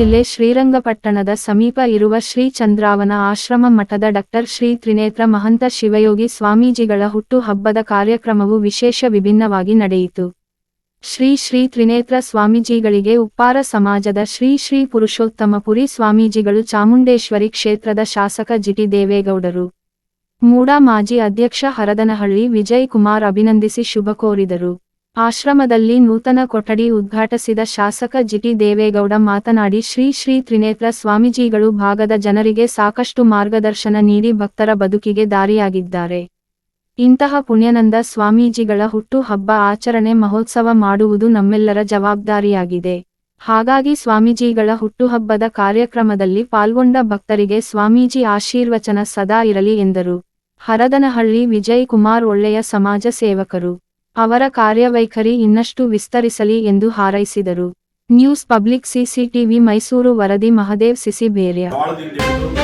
ಜಿಲ್ಲೆ ಶ್ರೀರಂಗಪಟ್ಟಣದ ಸಮೀಪ ಇರುವ ಶ್ರೀ ಚಂದ್ರಾವನ ಆಶ್ರಮ ಮಠದ ಡಾಕ್ಟರ್ ಶ್ರೀ ತ್ರಿನೇತ್ರ ಮಹಂತ ಶಿವಯೋಗಿ ಸ್ವಾಮೀಜಿಗಳ ಹುಟ್ಟು ಹಬ್ಬದ ಕಾರ್ಯಕ್ರಮವು ವಿಶೇಷ ವಿಭಿನ್ನವಾಗಿ ನಡೆಯಿತು. ಶ್ರೀ ಶ್ರೀ ತ್ರಿನೇತ್ರ ಸ್ವಾಮೀಜಿಗಳಿಗೆ ಉಪ್ಪಾರ ಸಮಾಜದ ಶ್ರೀ ಶ್ರೀ ಪುರುಷೋತ್ತಮಪುರಿ ಸ್ವಾಮೀಜಿಗಳು ಚಾಮುಂಡೇಶ್ವರಿ ಕ್ಷೇತ್ರದ ಶಾಸಕ ಜಿಟಿ ದೇವೇಗೌಡರು. ಮೂಡಾ ಮಾಜಿ ಅಧ್ಯಕ್ಷ ಹರದನಹಳ್ಳಿ ವಿಜಯ್ ಕುಮಾರ್ ಅಭಿನಂದಿಸಿ ಶುಭ ಕೋರಿದರು. ಆಶ್ರಮದಲ್ಲಿ ನೂತನ ಕೊಠಡಿ ಉದ್ಘಾಟಿಸಿದ ಶಾಸಕ ಜಿಟಿ ದೇವೇಗೌಡ ಮಾತನಾಡಿ, ಶ್ರೀ ಶ್ರೀ ತ್ರಿನೇತ್ರ ಸ್ವಾಮೀಜಿಗಳು ಭಾಗದ ಜನರಿಗೆ ಸಾಕಷ್ಟು ಮಾರ್ಗದರ್ಶನ ನೀಡಿ ಭಕ್ತರ ಬದುಕಿಗೆ ದಾರಿಯಾಗಿದ್ದಾರೆ. ಇಂತಹ ಪುಣ್ಯನಂದ ಸ್ವಾಮೀಜಿಗಳ ಹುಟ್ಟು ಹಬ್ಬ ಆಚರಣೆ ಮಹೋತ್ಸವ ಮಾಡುವುದು ನಮ್ಮೆಲ್ಲರ ಜವಾಬ್ದಾರಿಯಾಗಿದೆ. ಹಾಗಾಗಿ ಸ್ವಾಮೀಜಿಗಳ ಹುಟ್ಟುಹಬ್ಬದ ಕಾರ್ಯಕ್ರಮದಲ್ಲಿ ಪಾಲ್ಗೊಂಡ ಭಕ್ತರಿಗೆ ಸ್ವಾಮೀಜಿ ಆಶೀರ್ವಚನ ಸದಾ ಇರಲಿ ಎಂದರು. ಹರದನಹಳ್ಳಿ ವಿಜಯ್ ಕುಮಾರ್ ಒಳ್ಳೆಯ ಸಮಾಜ ಸೇವಕರು. ಅವರ ಕಾರ್ಯವೈಖರಿ ಇನ್ನಷ್ಟು ವಿಸ್ತರಿಸಲಿ ಎಂದು ಹಾರೈಸಿದರು. ನ್ಯೂಸ್ ಪಬ್ಲಿಕ್ ಸಿಸಿಟಿವಿ ಮೈಸೂರು ವರದಿ ಮಹದೇವ್ ಸಿಸಿ ಬೇರ್ಯ. ಬಾಳದಿಂದ ಹಿಡಿದು